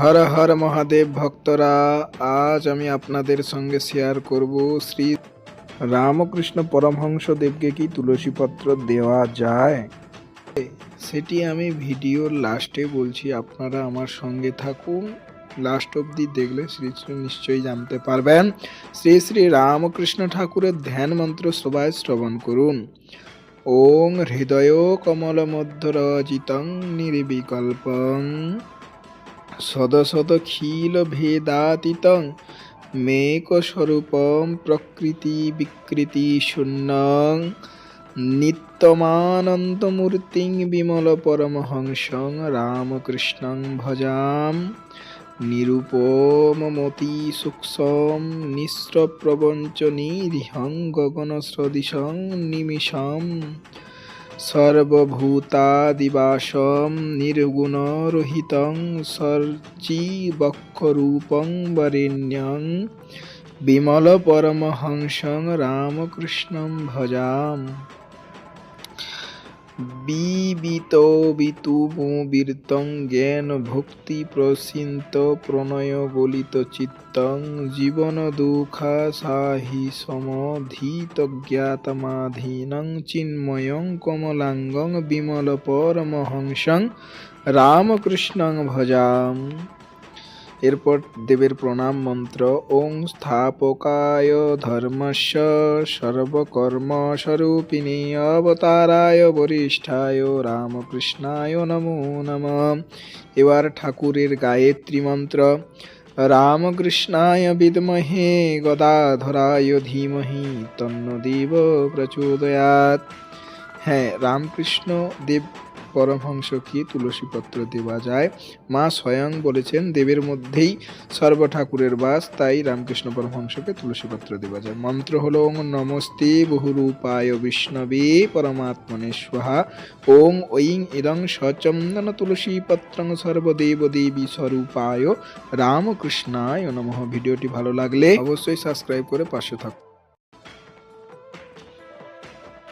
হর হর মহাদেব ভক্তরা, আজ আমি আপনাদের সঙ্গে শেয়ার করব শ্রী রামকৃষ্ণ পরমহংস দেবকে কি তুলসী পত্র দেওয়া যায়? সেটি আমি ভিডিওর লাস্টে বলছি, আপনারা আমার সঙ্গে থাকুন। লাস্ট অবধি দেখলে শ্রী শ্রী নিশ্চয়ই জানতে পারবেন। শ্রী শ্রী রামকৃষ্ণ ঠাকুরের ধ্যান মন্ত্র সবাই শ্রবণ করুন। ওং হৃদয় কমল মধ্যরচিতং নির্বিকল্পং। সদসদখিল ভেদাতীতং মেকস্বরূপম প্রকৃতি বিকৃতি শূন্যং নিত্যমানন্দমূর্তিং বিমল পরমহংসং রামকৃষ্ণং ভজাম নিরূপমমতি সূক্ষ্ম নিঃস্রপ্রবঞ্চনিরিহং গগনসদৃশং নিমিষম। সর্বভূতাদিবাসম নির্গুণরহিতং সর্জীবক্ষরূপং বরেণ্যং বিমল পরমহংসং রামকৃষ্ণং ভজাম। জ্ঞান ভক্তি প্রসিন্ত প্রণয় গলিত চিত্তং জীবন দুঃখা সাহি সমধীত জ্ঞাতমাধীনং চিন্ময়ং কমলাঙ্গং বিমল পরমহংসং রামকৃষ্ণং ভজাম। এরপর দেবের প্রণাম মন্ত্র, ওং স্থাপকায় ধর্মস্য সর্বকর্ম স্বরূপিণী অবতারায় বরিষ্ঠায় রামকৃষ্ণায় নমো নম। এবার ঠাকুরের গায়ত্রী মন্ত্র রামকৃষ্ণায় বিদ্মহে গদাধরায় ধীমহি তন্ন দেব প্রচোদয়াৎ। হ্যাঁ রামকৃষ্ণ দেব পরমহংসকে তুলসী পত্র দেওয়া যায়? মা স্বয়ং বলেছেন, দেবের মধ্যেই সর্ব ঠাকুরের বাস, তাই রামকৃষ্ণ পরমহংসকে তুলসী পত্র দেওয়া যায়। মন্ত্র হল ওং নমস্তে বহুরূপায় বিষ্ণবে পরমাত্মনে স্বাহা। ওং ঐং ইদং সচন্দন তুলসী পত্রং সর্বদেব দেবী স্বরূপায়। রামকৃষ্ণায় নমঃ। ভিডিওটি ভালো লাগলে অবশ্যই সাবস্ক্রাইব করে পাশে থাকুন।